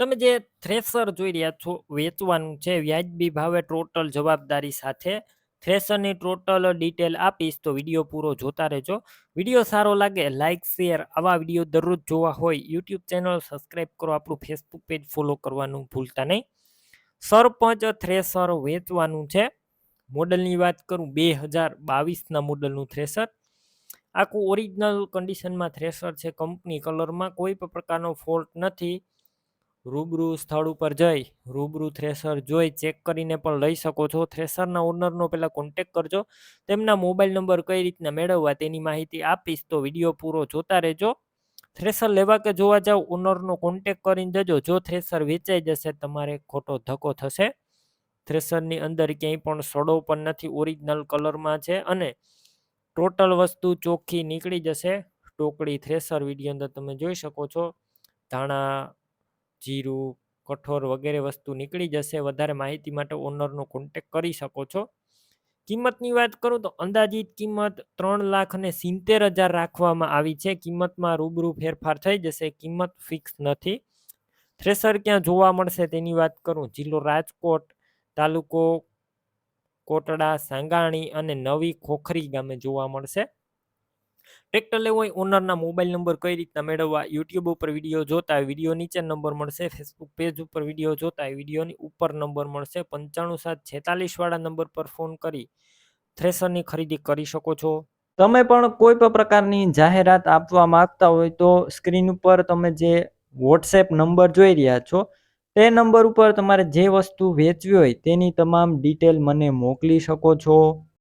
તમે જે થ્રેશર જોઈ રહ્યા છો, વેચવાનું છે વ્યાજબી ભાવે ટોટલ જવાબદારી સાથે. થ્રેશરની ટોટલ ડિટેલ આપીશ તો વીડિયો પૂરો જોતા રહેજો. વીડિયો સારો લાગે લાઇક શેર આવા વીડિયો દરરોજ જોવા હોય યુટ્યુબ ચેનલ સબસ્ક્રાઈબ કરો, આપણું ફેસબુક પેજ ફોલો કરવાનું ભૂલતા નહીં. સરપંચ થ્રેશર વેચવાનું છે. મોડલની વાત કરું, બે હજાર બાવીસના મોડલનું થ્રેશર આખું ઓરિજિનલ કન્ડિશનમાં થ્રેશર છે કંપની કલરમાં કોઈ પણ પ્રકારનો ફોલ્ટ નથી. રૂબરૂ સ્થળ ઉપર જઈ, રૂબરૂ થ્રેસર જોઈ ચેક કરીને પણ લઈ શકો છો. થ્રેસરના ઓનરનો પહેલાં કોન્ટેક કરજો. તેમના મોબાઈલ નંબર કઈ રીતના મેળવવા તેની માહિતી આપીશ તો વીડિયો પૂરો જોતા રહેજો. થ્રેસર લેવા કે જોવા જાવ ઓનરનો કોન્ટેક કરીને જજો. જો થ્રેસર વેચાઈ જશે, તમારે ખોટો ધક્કો થશે. થ્રેસરની અંદર ક્યાંય પણ સડો પણ નથી ઓરિજિનલ કલરમાં છે અને ટોટલ વસ્તુ ચોખ્ખી નીકળી જશે. ટોકડી થ્રેસર વીડિયો અંદર તમે જોઈ શકો છો. ધાણા જીરું કઠોર વગેરે વસ્તુ નીકળી જશે. વધારે માહિતી માટે ઓનરનો કોન્ટેક કરી શકો છો. કિંમતની વાત કરું તો અંદાજિત કિંમત ત્રણ લાખ અને સિત્તેર હજાર રાખવામાં આવી છે. કિંમતમાં રૂબરૂ ફેરફાર થઈ જશે. કિંમત ફિક્સ નથી. થ્રેસર ક્યાં જોવા મળશે તેની વાત કરું. જિલ્લો રાજકોટ, તાલુકો કોટડા, સાંગાણી અને નવી ખોખરી ગામે જોવા મળશે. ટ્રેક્ટર લેવું હોય ઓનરના મોબાઈલ નંબર કઈ રીતના મેળવવા યુટ્યુબ ઉપર વીડિયો જોતા વીડિયો નીચે નંબર મળશે ફેસબુક પેજ ઉપર વીડિયો જોતા વિડીયોની ઉપર નંબર મળશે, પંચાણું સાત છેતાલીસવાળા નંબર પર ફોન કરી થ્રેસરની ખરીદી કરી શકો છો. તમે પણ કોઈ પણ પ્રકારની જાહેરાત આપવા માંગતા હોય તો સ્ક્રીન ઉપર તમે જે વોટ્સએપ નંબર જોઈ રહ્યા છો, તે નંબર ઉપર તમારે જે વસ્તુ વેચવી હોય તેની તમામ ડિટેલ મને મોકલી શકો છો.